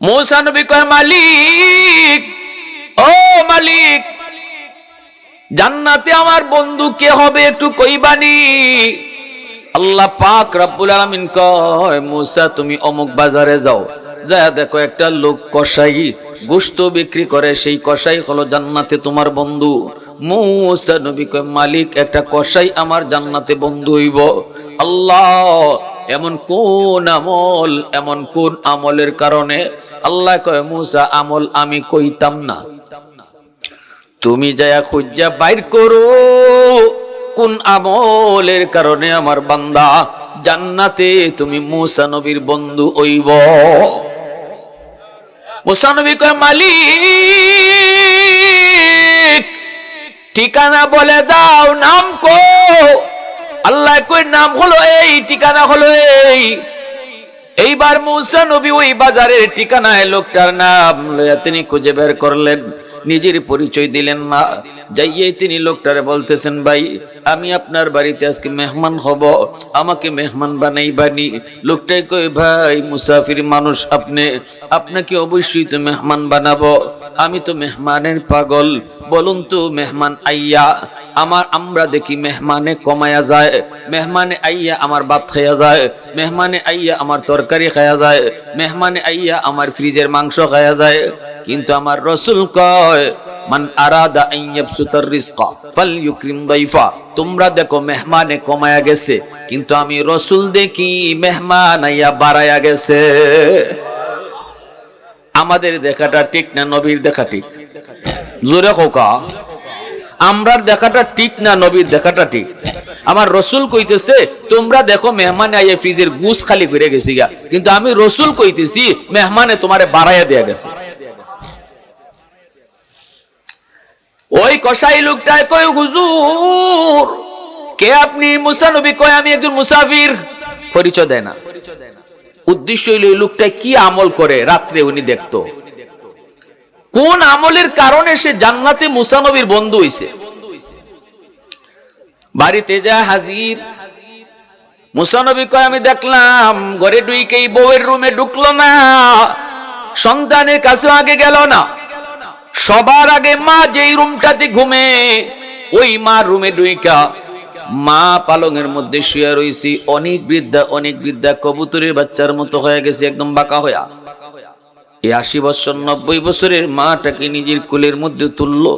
মৌসা নবী কয়, মালিক, ও মালিক, জান্নাতে আমার বন্ধু কে হবে একটু কইবানি? আল্লাহ পাক রব্বুল আলামিন কয়, মুসা তুমি অমুক বাজারে যাও যা দেখো একটা লোক কসাই গোস্ত বিক্রি করে, সেই কসাই হলো জান্নাতে তোমার বন্ধু। মুসা নবী কয়, মালিক, একটা কসাই আমার জান্নাতে বন্ধু হইব। আল্লাহ এমন কোন আমল, এমন কোন আমলের কারণে? আল্লাহ কয়, মুসা, আমল আমি কইতাম না। তুমি যায়া খুঁজা বাইর করো। কোন আমলের কারণে আমার বান্দা জান্নাতে তুমি মুসা নবীর বন্ধু হইব? মুসা নবী কয়, মালিক, ঠিকানা বলে দাও, নাম কো আল্লাহ কই, নাম হলো এই, ঠিকানা হলো এই। এইবার মুসা নবী ওই বাজারের ঠিকানায় লোকটার নাম লইয়া তিনি খুঁজে বের করলেন। নিজের পরিচয় দিলেন না। যাইয়ে তিনি লোকটারে বলতেছেন, ভাই, আমি আপনার বাড়িতে আজকে মেহমান হব, আমাকে মেহমান বানাই বানি লোকটাই কই ভাই, মুসাফির মানুষ আপনি, আপনাকে অবশ্যই তো মেহমান বানাবো। আমি তো মেহমানের পাগল, বলুন তো মেহমান আইয়া, আমার আমরা দেখি মেহমানে কমায়া যায়, মেহমানে আইয়া আমার ভাত খাইয়া যায়, মেহমানে আইয়া আমার তরকারি খাইয়া যায়, মেহমানে আইয়া আমার ফ্রিজের মাংস খাইয়া যায়। কিন্তু আমার রসুল কয়, মান আরাদা আইয়াবসুতার রিজকা, ফালইউকরিম দাইফা। তোমরা দেখো মেহমানে কমায়া গেছে, কিন্তু আমি রসুল দেখি মেহমান আইয়া বাড়ায়া গেছে। আমাদের দেখাটা ঠিক না নবীর দেখা ঠিক? জোরে খোকা আমরার দেখাটা ঠিক না নবীর দেখাটা ঠিক? আমার রসুল কইতেছে, তোমরা দেখো মেহমানে আইয়া ফ্রিজের গুস খালি করে গেছি গা। কিন্তু আমি রসুল কইতেছি, মেহমানে তোমারে বাড়াইয়া দেয়া গেছে। ওই কসাই লোকটায় কয়, হুজুর, কে আপনি? মুসা নবী কয়, আমি একজন মুসাফির। পরিচয় দেয় না। উদ্দেশ্য হইল লোকটা কি আমল করে রাত্রে উনি দেখতো। কোন আমলের কারণে সে জান্নাতে মুসা নবীর বন্ধু হইছে? বাড়িতে যা হাজির মুসানবী কয়, আমি দেখলাম ঘরে ডুইকেই বউয়ের রুমে ঢুকলো না, সন্তানের কাছে আগে গেল না। সবার আগে মা যেই রুমটাতে ঘুমে, ওই মা রুমে ডুইকা মা পালঙের মধ্যে শুয়ে রইছি, অনেক বৃদ্ধা অনেক বৃদ্ধা, কবুতরের বাচ্চার মতো হয়ে গেছে, একদম বাঁকা হইয়া। এই আশি বছর, নব্বই বছরের মাটাকে নিজের কুলের মধ্যে তুললো।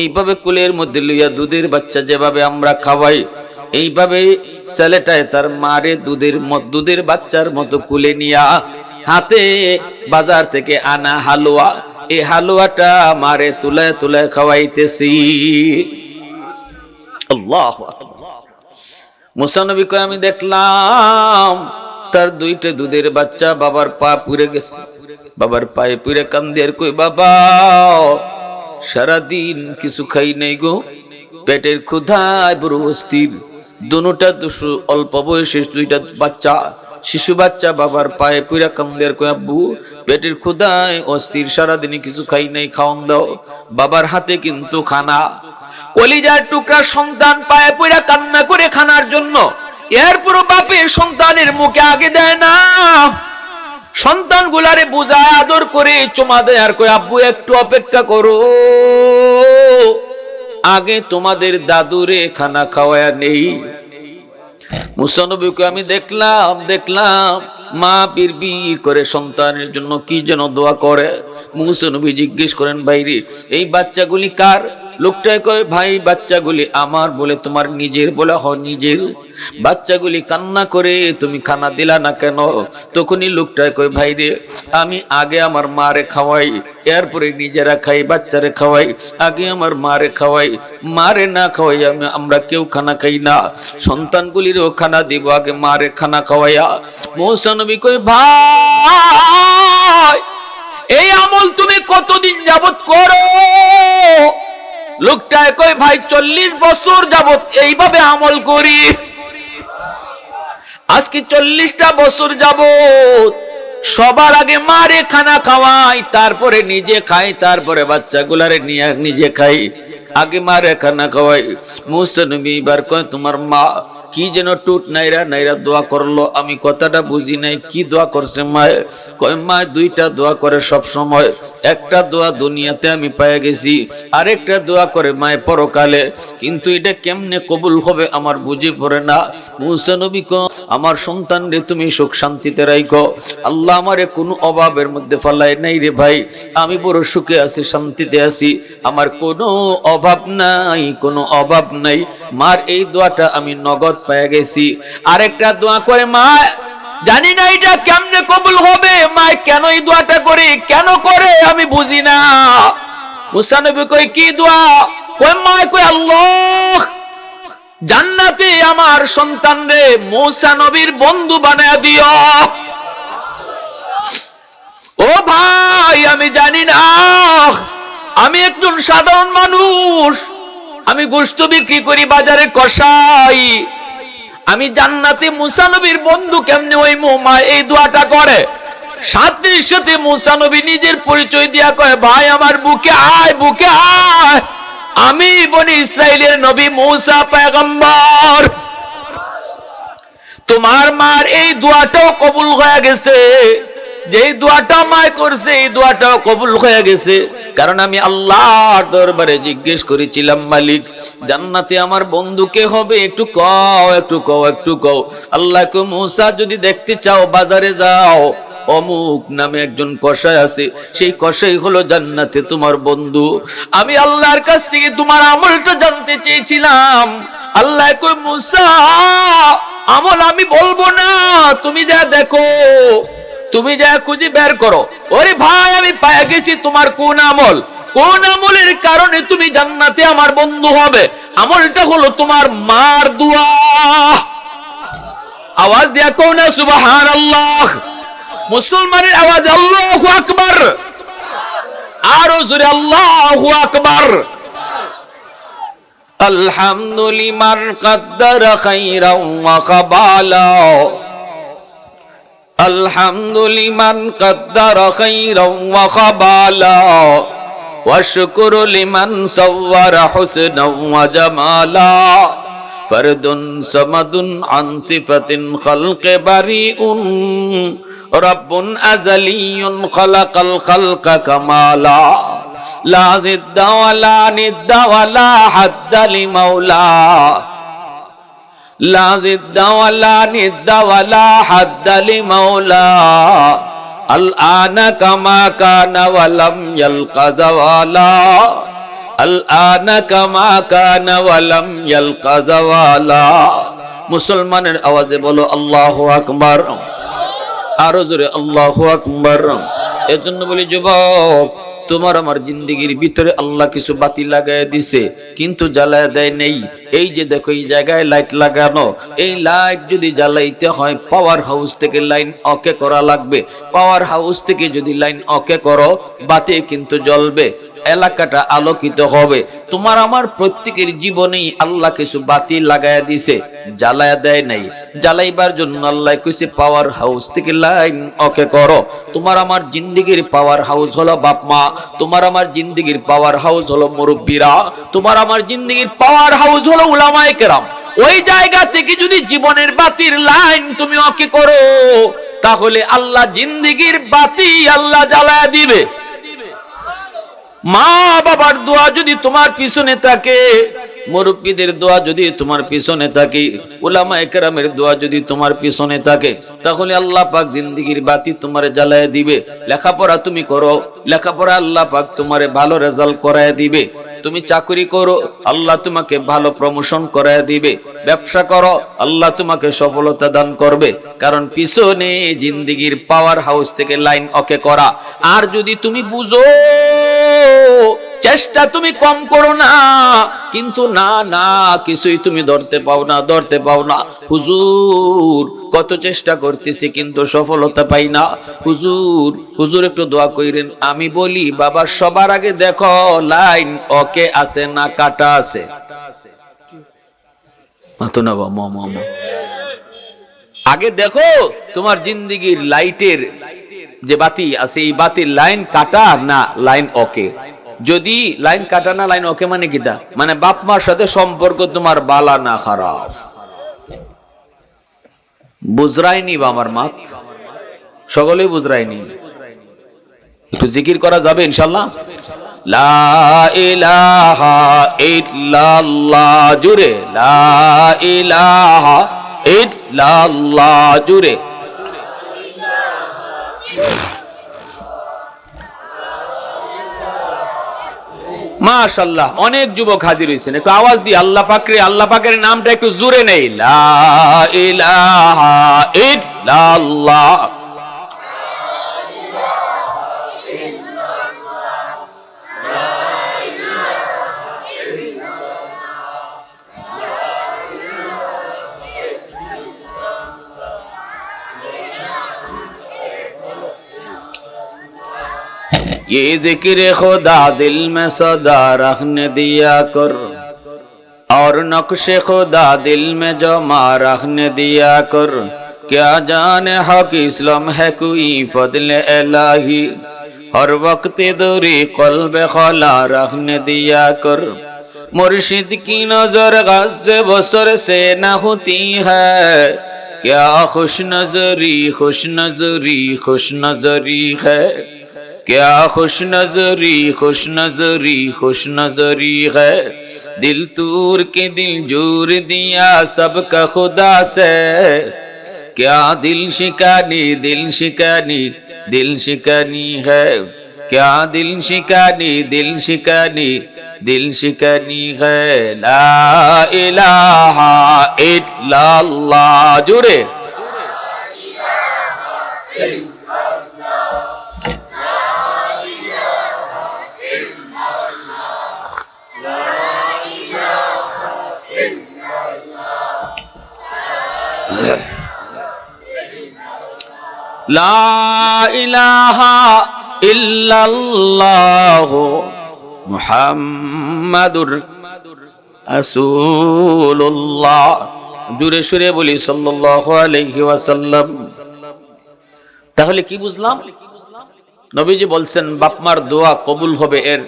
এইভাবে কুলের মধ্যে লইয়া দুধের বাচ্চা যেভাবে আমরা খাওয়াই, এইভাবে ছেলেটায় তার মারে দুধের দুধের বাচ্চার মতো কুলে নিয়া হাতে বাজার থেকে আনা হালুয়া এই হালুয়াটা মারে তুলে তুলে খাওয়াইতেছি। মুসানবী কয়, আমি দেখলাম তার দুইটা দুধের বাচ্চা বাবার পা পুড়ে গেছে। বাবার পায়ে পুড়ে কান্দে আর কই, বাবা, সারাদিন কিছু খাই নাই গো। পেটের ক্ষুধায় বড় অস্থির। দুটা দুশো অল্প বয়সে দুইটা বাচ্চা শিশু বাচ্চা বাবার পায়ে পুরা কান্দের কই আব্বু, পেটের ক্ষুধায় অস্থির, সারাদিনে কিছু খাই নাই, খাওয়ান দাও। বাবার হাতে কিন্তু খানা। কলিজার টুকরা সন্তান পায়ে পুরা কান্না করে খানার জন্য। এরপরও বাপে সন্তানের মুখে আগে দেয় না। সন্তান গুলারে বুঝায়, আদর করে চুমা দেয় আর কই আব্বু, একটু অপেক্ষা করো। আগে তোমাদের দাদুরে খানা খাওয়ায়া নেই। মুসানবীকে আমি দেখলাম দেখলাম। মা পীর করে সন্তানের জন্য কি যেন দোয়া করে। মুসানবী জিজ্ঞেস করেন বাইরে এই বাচ্চাগুলি কার? লোকটাই কয়, ভাই, বাচ্চাগুলি আমার বলে তোমার নিজের বলে হ নিজের। বাচ্চাগুলি কান্না করে, তুমি খানা দিলা না কেন? তখনই লোকটাই কয়, ভাই রে, আমি আগে আমার মারে খাওয়াই, এরপরে নিজেরা খাই, বাচ্চারে খাওয়াই, আগে আমার মারে খাওয়াই। মারে না খাওয়াই আমি, আমরা কেউ খানা খাই না। সন্তানগুলিরও খানা দিব, আগে মারে খানা খাওয়াইয়া। মৌসানবী কই ভাই, এই আমল তুমি কতদিন যাবত করো? লোকটায় কই ভাই, চল্লিশ বছর যাবত এইভাবে আমল করি। আজকে চল্লিশটা বছর যাবত সবার আগে মারে খানা খাওয়াই, তারপরে নিজে খাই, তারপরে বাচ্চা বাচ্চাগুলারে নিয়ে নিজে খাই। আগে মারে খানা খাওয়াই। মুসা নবী এবার কয়, তোমার মা কি যেন টুট নাইরা নাইরা দোয়া করল। আমি কথাটা বুঝি নাই, কি দোয়া করছে মায়? কয় দুইটা দোয়া করে সব সময়। একটা দোয়া দুনিয়াতে আমি পেয়ে গেছি, আরেকটা দোয়া করে মায় পরকালে। কিন্তু এটা কেমনে কবুল হবে আমার বুঝে পড়ে না। মুসা নবী কো, আমার সন্তান রে তুমি সুখ শান্তিতে রাইখো। আল্লাহ আমারে কোনো অভাবের মধ্যে ফালাই নাই রে ভাই। আমি বড় সুখে আছি, শান্তিতে আছি। আমার কোনো অভাব নাই, কোনো অভাব নাই। মার এই দোয়াটা আমি নগদ পেয়ে গেছি। আরেকটা দোয়া করে, মা, জানি না এটা কেমনে কবুল হবে। মা, কেন এই দোয়াটা করে? কেন করে? আমি বুঝি না। মুসা নবী কই কি দোয়া? কই মা কই আল্লাহ, জান্নাতে আমার সন্তান রে মৌসা নবীর বন্ধু বানায় দিও। ও ভাই, আমি জানি না। আমি একজন সাধারণ মানুষ। আমি গোস্ত বিক্রি করি বাজারে কষাই। আমি জান্নাতে মুসানবীর বন্ধু কেমনে ওই মোমা এই দোয়াটা করে। সাথে সাথে মুসানবী নিজের পরিচয় দিয়া কয়, ভাই, আমার বুকে আয় বুকে আয়। আমি বনি ইসরায়েলের নবী মৌসা পেগম্বর তোমার মার এই দোয়াটাও কবুল হয়ে গেছে। যেই দোয়াটা মায় করছে, এই দোয়াটাও কবুল হয়ে গেছে। কারণ আমি আল্লাহর দরবারে জিজ্ঞেস করেছিলাম, মালিক, জান্নাতে আমার বন্ধুকে হবে? একটু কও একটু কও একটু কও। আল্লাহকে মুসা যদি দেখতে চাও, বাজারে যাও। অমুক নামে একজন কষাই আছে, সেই কষাই হলো, জান্নাতে তোমার বন্ধু। আমি আল্লাহর কাছ থেকে তোমার আমলটা জানতে চেয়েছিলাম। আল্লাহ কই মুসা, আমল আমি বলব না, তুমি যা দেখো। তুমি যা খুঁজে বের করো। ওরে ভাই, আমি পায়ে গেছি তোমার কোন আমল। কোন আমলের কারণে তুমি জান্নাতে আমার বন্ধু হবে? আমলটা হলো তোমার মার দোয়া। আওয়াজ দিয়া কো না সুবাহান আল্লাহ মুসলমানের আওয়াজ, আল্লাহ আকবার। আরও জোরে, আল্লাহ আকবার। আলহামদুলিমার কাদ্দারা খাইরা ওয়া কাবালা। الحمد لمن قدر خيرا وقبالا والشكر لمن صور حسنا وجمالا فرد صمد عن صفة خلق بريء رب أزلي خلق الخلق كمالا لا ضد ولا ند ولا حد لمولا لا ضد ولا ند ولا حد لمولا الآن كما كان ولم يلق زوالا الآن كما كان ولم يلق زوالا মুসলমানের আওয়াজে বলো আল্লাহু আকবার আরো জোরে আল্লাহু আকবার এর জন্য বলি যুবক তোমার আমার জিন্দগির ভিতরে আল্লাহ কিছু বাতি লাগাই দিছে, কিন্তু জ্বালায় দেয় নেই। এই যে দেখো, এই জায়গায় লাইট লাগানো, এই লাইট যদি জ্বালাইতে হয় পাওয়ার হাউস থেকে লাইন অকে করা লাগবে। পাওয়ার হাউস থেকে যদি লাইন অকে করো, বাতি কিন্তু জ্বলবে। এলাকাটা আলোকিত হবে। তোমার আমার প্রত্যেকের জীবনেই আল্লাহ কিছু বাতি লাগায়া দিছে, জ্বালায়া দেয় নাই। জ্বালাইবার জন্য আল্লাহ কইছে পাওয়ার হাউস থেকে লাইন ওকে করো। তোমার আমার জিন্দিগির পাওয়ার হাউস হলো বাপ মা, তোমার আমার জিন্দিগির পাওয়ার হাউস হলো মুরব্বীরা, তোমার আমার জিন্দিগির পাওয়ার হাউস হলো উলামায়ে কেরাম। ওই জায়গা থেকে যদি জীবনের বাতির লাইন তুমি ওকে করো, তাহলে আল্লাহ জিন্দিগির বাতি আল্লাহ জ্বালায়া দিবে। মা বাবার দোয়া যদি তোমার পিছনে থাকে মুরব্বীদের দোয়া যদি তোমার পিছনে থাকে উলামা একরামের দোয়া যদি তোমার পিছনে থাকে, তাহলে আল্লাহ পাক জিন্দিগির বাতি তোমারে জ্বালায় দিবে। লেখাপড়া তুমি করো, লেখাপড়া আল্লাহ পাক তোমারে ভালো রেজাল্ট করায় দিবে। তুমি চাকরি করো, আল্লাহ তোমাকে ভালো প্রমোশন করায় দিবে। ব্যবসা করো, আল্লাহ তোমাকে সফলতা দান করবে। কারণ পিছনে জিন্দিগির পাওয়ার হাউস থেকে লাইন ওকে করা। আর যদি তুমি বুঝো চেষ্টা তুমি কম করো না। কিন্তু না না, কিছুই তুমি ধরতে পাও না, ধরতে পাও না। হুজুর, কত চেষ্টা করতেছি কিন্তু সফলতা পাই না। হুজুর হুজুর একটু দোয়া কইরেন, আমি বলি, বাবা, সবার আগে দেখো, লাইন ওকে আছে না কাটা আছে। আগে দেখো, তোমার জিন্দিগির লাইটের যে বাতি আছে, এই বাতির লাইন কাটা না লাইন ওকে? যদি লাইন কাটা না, লাইন ওকে মানে কিটা মানে বাপ মার সাথে সম্পর্ক তোমার বালা না খারাপ। বুজরাইনি বা মাত? সকলেই বুজরাইনি একটু জিকির করা যাবে ইনশাল্লাহ? লা ইলাহা ইল্লাল্লাহ লা ইলাহা জুড়ে। মাশাল্লাহ অনেক যুবক হাজির হয়েছেন একটু আওয়াজ দিয়ে আল্লাহ পাকরে, আল্লাহ পাকের নামটা একটু জুড়ে নেই। লা ইলাহা ইল্লাল্লাহ। یہ ذکر خدا دل میں صدا رکھنے دیا کر اور نقش خدا دل میں جو ماں رکھنے دیا کر کیا جان حق اسلام ہے کوئی فضل الہی؟ ہر وقت دوری قلب خلا رکھنے دیا کر مرشد کی نظر غز بسر سے نہ ہوتی ہے کیا خوش نظری خوش نظری خوش نظری ہے؟ क्या खुश नजरी खुश नजरी खुश नजरी है? दिल तूर के दिल ज़ोर दिया सबका खुदा से। क्या दिल शिकानी दिल शिकानी दिल शिकानी है? क्या दिल शिकानी दिल शिकानी दिल शिकानी है? ला इलाहा इल्लल्लाह। जुड़े। লা ইলাহা জুড়ে সুরে বলি ওয়াসাল্লাম। তাহলে কি বুঝলাম? নবীজি বলছেন, বাপমার দোয়া কবুল হবে, এর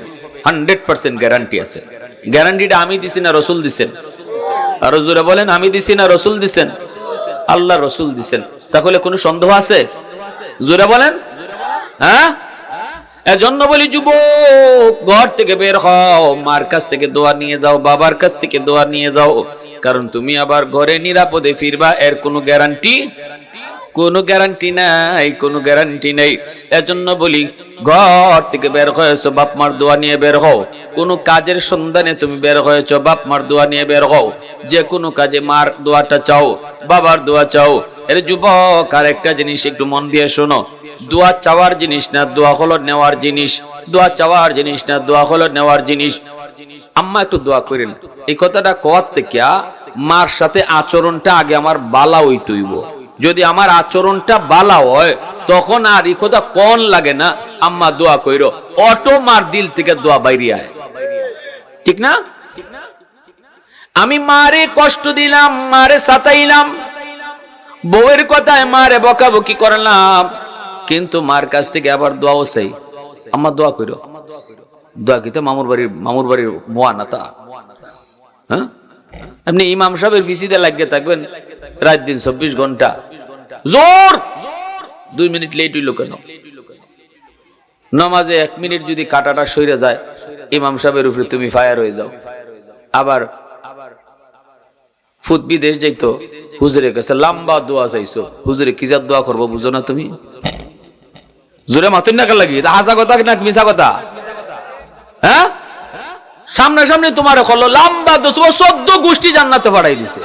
হান্ড্রেড পার্সেন্ট গ্যারান্টি আছে। গ্যারান্টিটা আমি দিছি না, রসুল দিছেন? আর জোরে বলেন, আমি দিছি না, রসুল দিছেন? আল্লাহ রসুল দিছেন। তাহলে কোনো সন্দেহ আছে? জোরে বলেন। হ্যাঁ? এজন্য বলি যুবক, ঘর থেকে বের হও, মার কাছ থেকে দোয়া নিয়ে যাও, বাবার কাছ থেকে দোয়া নিয়ে যাও। কারণ তুমি আবার ঘরে নিরাপদে ফিরবা, এর কোনো গ্যারান্টি কোনো গ্যারান্টি নাই, কোনো গ্যারান্টি নেই। এজন্য বলি, ঘর থেকে বের হয়েছো, বাপ মার দোয়া নিয়ে বের হও। কোনো কাজের সন্ধানে তুমি বের হয়েছো, বাপ মার দোয়া নিয়ে বের হও। যে কোনো কাজে মার দোয়াটা চাও, বাবার দোয়া চাও। এর যুবক আর একটা জিনিস একটু মন দিয়ে শোনো। দোয়া চাওয়ার জিনিস না, দোয়া হলো নেওয়ার জিনিস। দোয়া চাওয়ার জিনিস না, দোয়া হলো নেওয়ার জিনিস। আম্মা একটু দোয়া করেন। এই কথাটা কওয়ার থেকে মার সাথে আচরণটা আগে আমার বালা ওই যদি আমার আচরণটা বালা হয়, তখন আর এই কথা কন লাগে না, আম্মা দোয়া কইর। অটো মার দিল থেকে দোয়া বাইরে আয়। ঠিক না? আমি মারে কষ্ট দিলাম, মারে সাতাইলাম। বউয়ের কথায় মারে বকাবকি করলাম। কিন্তু মার কাছ থেকে আবার দোয়াও চাই। আমার দোয়া কইর। দোয়া কিতে মামুর বাড়ির মামুর বাড়ির মোয়া না তা? হ্যাঁ? আপনি ইমাম সাহেবের পিসিতে লাগিয়ে থাকবেন, রাত দিন চব্বিশ ঘণ্টা। জোর! দুই মিনিট লেট হইল কেন? নমাজে এক মিনিট যদি কাটাটা সইরে যায়, ইমাম সাহেবের উপরে তুমি ফায়ার হয়ে যাও। আবার যাইতো, হুজুরের কাছে লম্বা দোয়া চাইছো। হুজুরে কি দোয়া করব বুঝো না তুমি? জোরে লাগি হাসা কথা না মিশা কথা? হ্যাঁ? সামনে সামনে তোমার হলো লম্বা তোমার গোষ্ঠী জান্নাতে পাঠাই দিছে।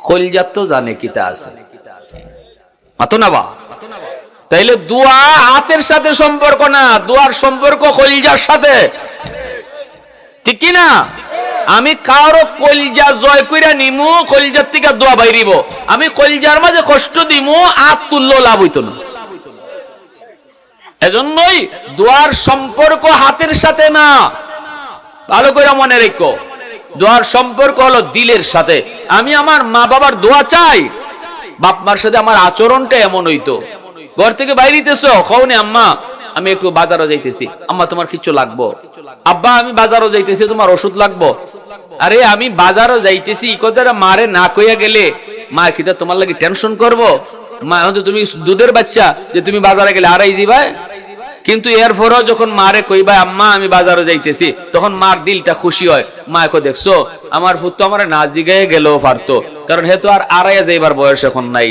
খলজাত তো জানে কিতা আছে। মাতো না বা? তাইলে দোয়া হাতের সাথে সম্পর্ক না, দোয়ার সম্পর্ক কলজার সাথে। ঠিক কি না? আমি কারও কলজা জয় কইরা নিমু, কলজার থেকে দোয়া বাইরিব। আমি কলজার মাঝে কষ্ট দিমু আত তুল্য লাভ হইতো না। এজন্যই দোয়ার সম্পর্ক হাতের সাথে না। ভালো করে মনে রেখো। দোয়ার সম্পর্ক হলো দিলের সাথে। আমি আমার মা বাবার দোয়া চাই। বাপ মার সাথে আমার আচরণটা এমন হইতো। ঘর থেকে বাইরিতেছো খৌনে আম্মা, আমি একটু বাজারও যাইতেছি। আম্মা, তোমার কিছু লাগবো? আব্বা, আমি বাজারও যাইতেছি, তোমার ওষুধ লাগবো? আরে, আমি বাজারও যাইতেছি এই কথাটা মারে না কইয়া গেলে। মা, কিতা তোমার লাগে টেনশন করব? মা তুমি দুধের বাচ্চা, যে তুমি বাজারে গেলে আড়াই দিবা কিন্তু এরপরও যখন মারে কইবা আম্মা, আমি বাজারে যাইতেছি। তখন মার দিলটা খুশি হয়। মা কো দেখছ, আমার পুত্র আমার না জিগায় গেলেও পারতো কারণ হে তো আর আড়াইয়া যাইবার বয়স এখন নাই।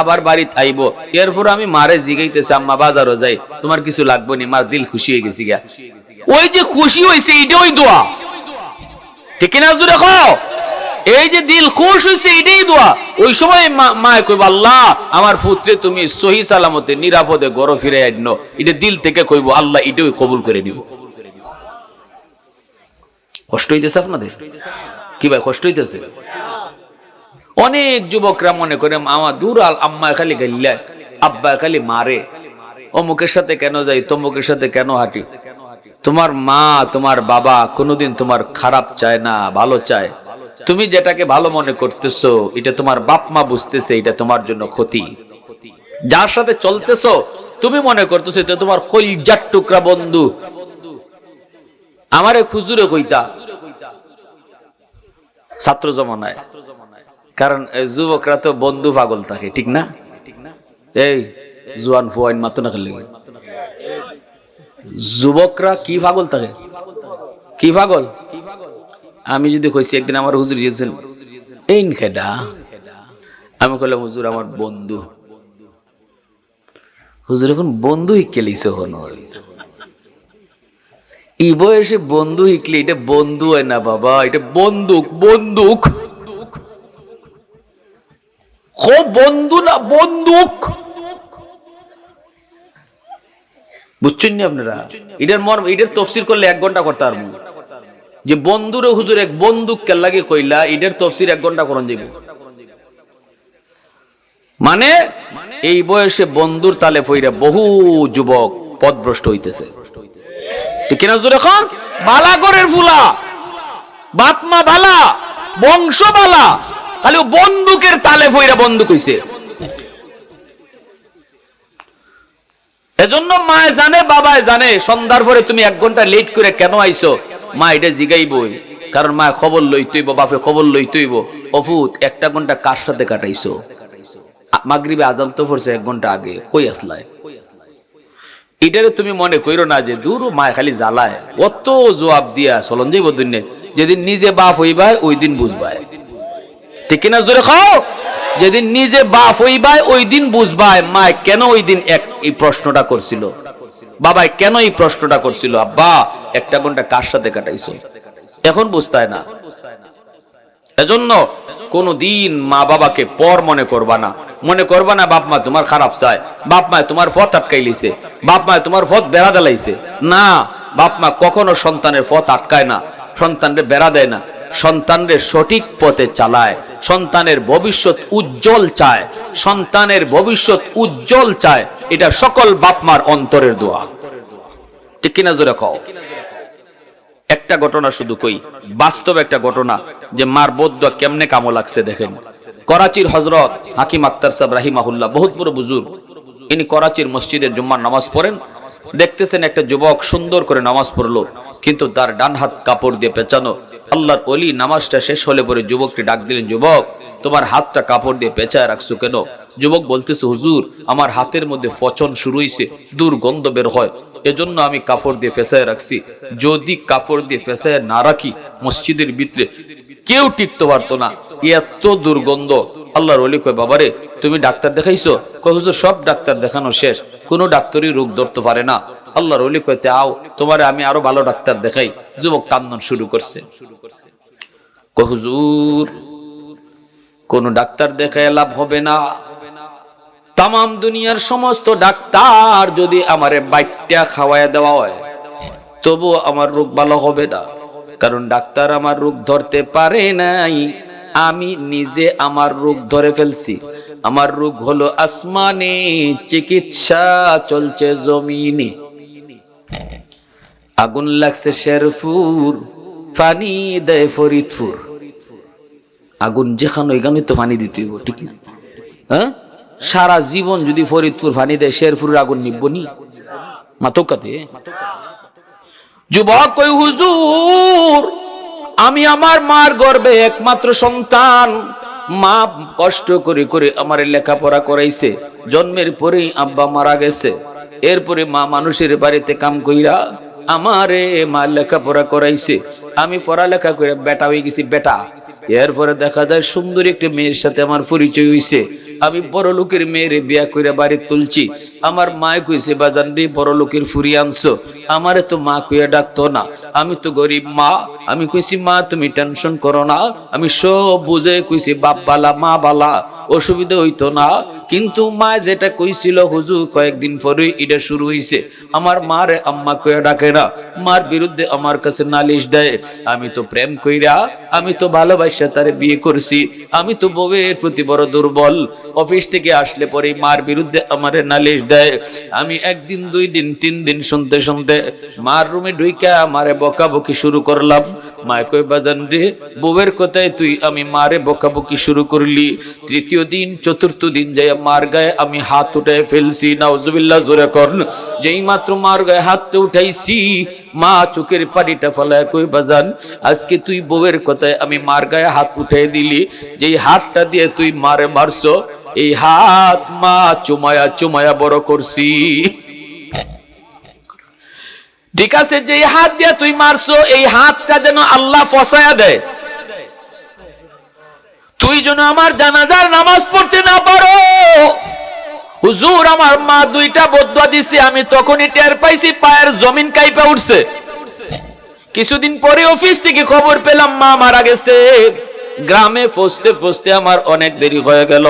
আবার বাড়িতে আইবো। এরপর আমি মারে জিগাইতেছি, আম্মা, বাজারও যাই। তোমার কিছু লাগবে নি? মার দিল খুশি হয়ে গেছি গা। ওই যে খুশি হয়েছে এইটা ওই দোয়া। ঠিক কিনা জুড়ে দেখো এই যে দিল খুশ হয়েছে এটাই দোয়া। ওই সময় মায় কইব, আল্লাহ, আমার পুত্রে তুমি সহি সালামতে, নিরাপদে গড় ফিরে আইনো। এটা দিল থেকে কইব, আল্লাহ, এটাই কবুল করে নিব। কষ্ট হইতেছে আপনাদের? কি ভাই, কষ্ট হইতেছে? অনেক যুবকরা মনে করে আমার দূর আল, আম্মা খালি গাইলে আব্বা খালি মারে। অমুকের সাথে কেন যাই? তমুকের সাথে কেন হাঁটি? তোমার মা, তোমার বাবা কোনোদিন তোমার খারাপ চায় না, ভালো চায়। তুমি যেটাকে ভালো মনে করতেছো, এটা তোমার বাপ মা বুঝতেছে, এটা তোমার জন্য ক্ষতি। যার সাথে চলতেছো, তুমি মনে করতেছো, এটা তোমার কলজার টুকরা বন্ধু। আমারে খুজুরে কইতা। ছাত্র জমানায়। কারণ যুবকরা তো বন্ধু পাগল থাকে, ঠিক না? এই, জুয়ান ফুয়াইন মাত্র না খেলে। যুবকরা কি পাগল থাকে? কি পাগল? আমি যদি কইছি, একদিন আমার হুজুর দিয়েছেন এই খেডা আমি কইলাম, হুজুর, আমার বন্ধু। হুজুর এখন বন্ধু হিকেলিস হন ই বয়সে বন্ধু হিকলে, এটা বন্ধু হয় না বাবা, এটা বন্দুক বন্দুক। বন্ধু না, বন্দুক। বুঝছেন আপনারা? এটার মর্ম, এটার তফসির করলে এক ঘণ্টা করতে পারব। যে বন্ধুর হুজুর এক বন্দুক কে লাগে কইলা এটার তফসির এক ঘণ্টা করন যাইব। মানে এই বয়সে বন্ধুর তালে পইরা বহু যুবক পদভ্রষ্ট হইতেছে। ঠিক কিনা হুজুর এখন? বালা গরের ফুলা, বাপমা বালা, বংশ বালা, খালি বন্দুকের তালে পইরা বন্দুক হইছে। এজন্য মায় জানে, বাবায় জানে, সন্ধ্যার পরে তুমি এক ঘণ্টা লেট করে কেন আইছো? মা এটা জিগাইবই, কারণ মা খবর লইতইব বাপে খবর লইতইব অফুত, একটা ঘণ্টা কার সাথে কাটাইছো? মাগরিবে আজান তো পড়ছে এক ঘণ্টা আগে, কই আসলায়? এটারে তুমি মনে কইরো না যে দূর মায় খালি জ্বালায়। অত জবাব দিয়া চলন যাইব দুনিয়া যেদিন নিজে বাপ হইবাই ওই দিন বুঝবাই ঠিক কিনা জোরে খাও যেদিন নিজে বাপ হইবাই ওই দিন বুঝবাই মায় কেন ওই দিন এক এই প্রশ্নটা করছিল? বাবাই, কেন এই প্রশ্নটা করছিল? আব্বা, একটা ঘণ্টা কার সাথে কাটাইছো? এখন বুঝতায় না। এজন্য কোনো দিন মা বাবাকে পর মনে করবা না। মনে করবা না, বাপ মা তোমার খারাপ চায়। বাপ মা তোমার পথ আটকাই লিছে। বাপ মা তোমার পথ বেড়া দেলাইছে। না, বাপ মা কখনো সন্তানের পথ আটকায় না। সন্তানরে বেড়া দেয় না। সন্তানরে সঠিক পথে চালায়। সন্তানের ভবিষ্যৎ উজ্জ্বল চায়। সন্তানের ভবিষ্যৎ উজ্জ্বল চায়। এটা সকল বাপ মার অন্তরের দোয়া। ঠিক কিনা জোরে কও? একটা ঘটনা শুধু কই, বাস্তব একটা ঘটনা যে মার বৌদ্ধ কেমনে কামো লাগছে দেখেন। করাচির হজরত হাকিম আক্তার সাহেব রাহিমাহুল্লাহ, বহুত বড় বুজুর্গ। ইনি করাচির মসজিদের জুম্মার নামাজ পড়েন। দেখতেছেন একটা যুবক সুন্দর করে নামাজ পড়ল, কিন্তু তার ডান হাত কাপড় দিয়ে পেঁচানো। আল্লাহর অলি নামাজটা শেষ হলে পরে যুবককে ডাক দিলেন, যুবক, তোমার হাতটা কাপড় দিয়ে পেঁচায় রাখছো কেন? যুবক বলতেছে, হুজুর, আমার হাতের মধ্যে ফচন শুরু হয়েছে দুর্গন্ধ বের হয়। এজন্য আমি কাপড় দিয়ে ফেসায় রাখছি। যদি কাপড় দিয়ে ফেসায় না রাখি, মসজিদের ভিতরে কেউ টিকতে পারতো না। এত দুর্গন্ধ। আল্লাহর অলি কয়, বাবারে, তুমি ডাক্তার দেখাইছো? কয়, হুজুর, সব ডাক্তার দেখানো শেষ। কোনো ডাক্তারই রোগ ধরতে পারে না। আল্লাহর অলি কইতে আও, তোমারে আমি আরও ভালো ডাক্তার দেখাই। যুবক কান্দন শুরু করছে। কয়, হুজুর, কোন ডাক্তার দেখায় লাভ হবে না। তাম দুনিয়ার সমস্ত ডাক্তার যদি আমারে বাইটটা খাওয়ায় দেওয়া হয় তবু আমার রোগ ভালো হবে না। কারণ ডাক্তার আমার রোগ ধরতে পারে নাই, আমি নিজে আমার রোগ ধরে ফেলছি। আমার রোগ হলো আসমানে, চিকিৎসা চলছে জমিনে। আগুন লাগছে শেরফুর, পানি দেয় ফরিদপুর। আগুন যেখানে ওইখানে তো পানি দিতে ঠিক না? হ্যাঁ? সারা জীবন যদি ফরিদপুর পানি দেয় শেরপুরের আগুন নিব নি মাতকাতে। যুবক কই, হুজুর, আমি আমার মার গর্বে একমাত্র সন্তান। মা কষ্ট করে করে আমার লেখাপড়া করাইছে। জন্মের পরেই আব্বা মারা গেছে। এরপরে মা মানুষের বাড়িতে কাম কইরা আমারে মা লেখাপড়া করাইছে। আমি পড়ালেখা করে বেটা হয়ে গেছি, বেটা। এরপরে দেখা যায় সুন্দর একটি মেয়ের সাথে আমার পরিচয় হইছে। আমি বড় লোকের মেয়েরে বিয়া করে বাড়ি তুলছি। আমার মায় কইছে, বাজান রে, বড় লোকের ফুরি আনছো। আমারে তো মা কইয়া ডাকতো না। আমি তো গরিব মা। আমি কইছি, মা, তুমি টেনশন করো না। আমি সব বুঝে কইছি, বাপ বালা, মা বালা, অসুবিধা হইতো না। কিন্তু মা যেটা কইছিল হুজুর কয়েকদিন পরে এটা শুরু হইছে। আমার মারে আম্মা কইয়া ডাকে না। মার বিরুদ্ধে আমার কাছে নালিশ দেয়। আমি তো প্রেম কইরা, আমি তো ভালোবাসা তারে বিয়ে করছি। আমি তো বউয়ের প্রতি বড় দুর্বল। অফিস থেকে আসলে পরে মার বিরুদ্ধে আমারে নালিশ দেয়। আমি একদিন, দুই দিন, তিন দিন শুনতে শুনতে মার রুমে ঢুইকা মারে বকাবকি শুরু করলাম। মায় কই বাজান রে, বউয়ের কথায় তুই আমি মারে বকাবকি শুরু করলি। তৃতীয় দিন, চতুর্থ দিন যাই মার গায়ে আমি হাত উঠে ফেলছি। নাউজুবিল্লাহ, জোরে কর। যেই মাত্র মার গায়ে হাতটা উঠাইছি, মা চোখের পানিটা ফলায় কই বাজান, আজকে তুই বউয়ের কথায় আমি মার গায়ে হাত উঠে দিলি, যেই হাতটা দিয়ে তুই মারে মারছো, এই হাত মা চুমায়া চুমায়া বড় করছি। ঠিক আছে যে হাত দিয়ে তুই মারছো, এই হাতটা যেন আল্লাহ ফসায়া দেয়। তুই যেন আমার জানাজার নামাজ পড়তে না পারো। হুজুর, আমার মা দুইটা বদুয়া দিছে, আমি তখনই টের পাইছি, পায়ের জমিন কাইপা উঠছে। কিছুদিন পরে অফিস থেকে খবর পেলাম মা মারা গেছে। গ্রামে পৌঁছতে পৌঁছতে আমার অনেক দেরি হয়ে গেল।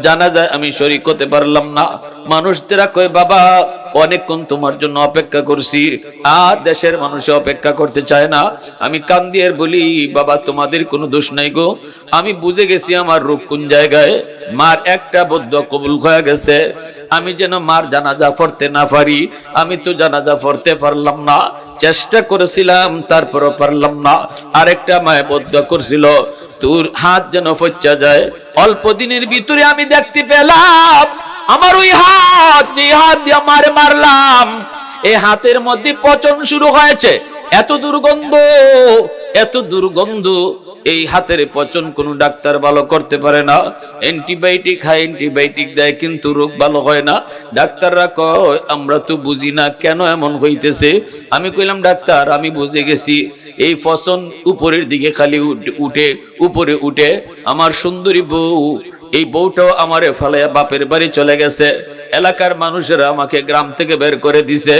জানা যায় আমি শরিক হতে পারলাম না। মানুষদেরা কয়, বাবা, অনেকক্ষণ তোমার জন্য অপেক্ষা করছি। আর দেশের মানুষ অপেক্ষা করতে চায় না। আমি কান্দিয়ার বলি, বাবা, তোমাদের কোনো দোষ নাই গো। আমি বুঝে গেছি আমার রূপ কোন জায়গায়। মার একটা বদ্ধ কবুল হয়ে গেছে। আমি যেন মার জানাজা পড়তে না পারি। আমি তো জানাজা পড়তে পারলাম না। চেষ্টা করেছিলাম, তারপরও পারলাম না। আরেকটা মায় বদ্ধ করছিল। তোর হাত যেন ফচ্চা যায়। অল্প দিনের ভিতরে আমি দেখতে পেলাম, আমার ওই হাত, যে হাত দিয়ে মারে মারলাম, এ হাতের মধ্যে পচন শুরু হয়েছে। এত দুর্গন্ধ এত দুর্গন্ধ। এই হাতের পচন কোন ডাক্তার ভালো করতে পারে না। অ্যান্টিবায়োটিক খায় অ্যান্টিবায়োটিক দেয়, কিন্তু রোগ ভালো হয় না। ডাক্তাররা কয়, আমরা তো বুঝি না কেন এমন হইতেছে? আমি কইলাম, ডাক্তার, আমি বুঝে গেছি। এই পচন উপরের দিকে খালি উঠে, উপরে উঠে। আমার সুন্দরী বউ, এই বউটাও আমারে ফালাইয়া বাপের বাড়ি চলে গেছে। এলাকার মানুষেরা আমাকে গ্রাম থেকে বের করে দিছে।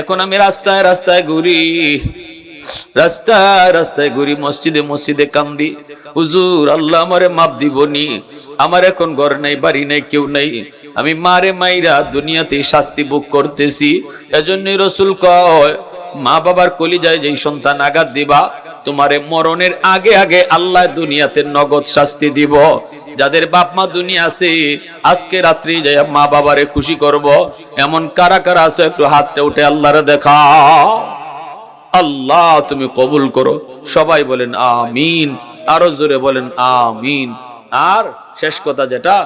এখন আমি রাস্তায় রাস্তায় ঘুরি। রাস্তায় রাস্তায় ঘুরি, মসজিদে মসজিদে কান্দি। হুজুর, আল্লাহ আমারে মাপ দিবনি। আমার এখন ঘর নাই, বাড়ি নাই, কেউ নাই। আমি মারে মাইরা দুনিয়াতে শাস্তি ভোগ করতেছি। এজন্যই রসুল কয়, মা বাবার কলিজায় যেই সন্তান আঘাত দিবা, তোমারে মরণের আগে আগে আল্লাহ দুনিয়াতে নগদ শাস্তি দিব। যাদের বাপ মা দুনিয়া আছে, আজকে রাত্রি যাই মা বাবারে খুশি করব। এমন কারা কারা আছে, একটু হাতটা উঠে আল্লাহরে দেখা। আল্লাহ তুমি কবুল করো। সবাই বলেন আমিন, আরও জোরে বলেন আমিন। আর শেষ কথা যেটা,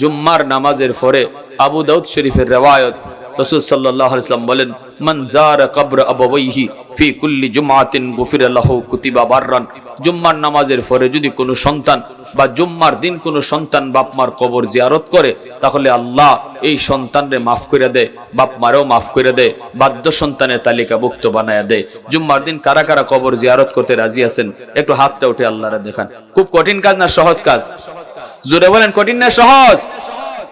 জুম্মার নামাজের পরে আবু দাউদ শরীফের রেওয়ায়ত রসুল সাল্লাহ ইসলাম বলেন, মান জারা কবর আবাবৈহি ফি কুল্লি জুমাতিন গুফির লাহু কুতিবা বাররান জুম্মার নামাজের পরে যদি কোনো সন্তান বা জুম্মার দিন কোনো সন্তান বাপ মার কবর জিয়ারত করে, তাহলে আল্লাহ এই সন্তানরে মাফ করে দেয়, বাপ মারেও মাফ করে দেয় বাদ্য সন্তানের তালিকাভুক্ত বানায় দেয়। জুম্মার দিন কারা কারা কবর জিয়ারত করতে রাজি আছেন, একটু হাতটা উঠে আল্লাহরে দেখান। খুব কঠিন কাজ না সহজ কাজ? জোরে বলেন, কঠিন না সহজ?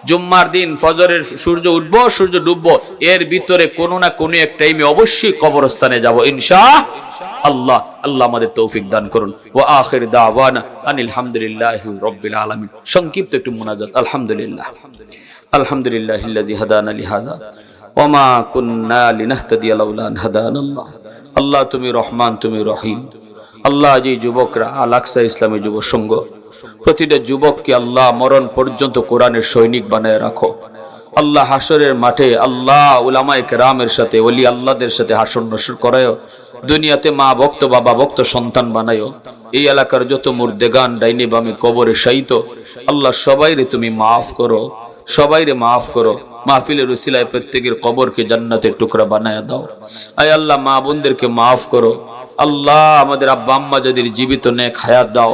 জুম্মার দিন ফজরের সূর্য উঠবো, সূর্য ডুববো, এর ভিতরে কোনো না কোনো এক টাইমে অবশ্যই কবরস্থানে যাব, ইনশা আল্লাহ। আল্লাহ আমাদের তৌফিক দান করুন। ও আখির দাওয়ানা আনিল রব্বিল আলামিন। সংক্ষিপ্ত একটু মুনাজাত। আলহামদুলিল্লাহ। আলহামদুলিল্লাহ ইল্লাযী হাদানা লিহাযা। ওমা কুন্না লিনাহতাদিয়া লাউলা আন হাদানাল্লাহ আল্লাহ। তুমি রহমান, তুমি রহিম। আল্লাহ যে যুবকরা, আল আকসা ইসলামী যুব সংঘ প্রতিটা যুবককে আল্লাহ মরণ পর্যন্ত কোরআনের সৈনিক বানায় রাখো। আল্লাহ হাসরের মাঠে আল্লাহ উলামায়ে কেরামের সাথে অলি আল্লাহদের সাথে হাসর নসর করায় দুনিয়াতে মা ভক্ত, বাবা ভক্ত, সন্তান বানায়ো এই এলাকার যত মুর্দেগান, ডাইনি বামে কবরে শায়িত, আল্লাহ সবাইরে তুমি মাফ করো, সবাইরে মাফ করো। মাহফিলের উসিলায় প্রত্যেকের কবরকে জান্নাতের টুকরা বানায় দাও। আয় আল্লাহ, মা বোনদেরকে মাফ করো। আল্লাহ আমাদের আব্বা আম্মা যাদের জীবিত নেক হায়াত দাও।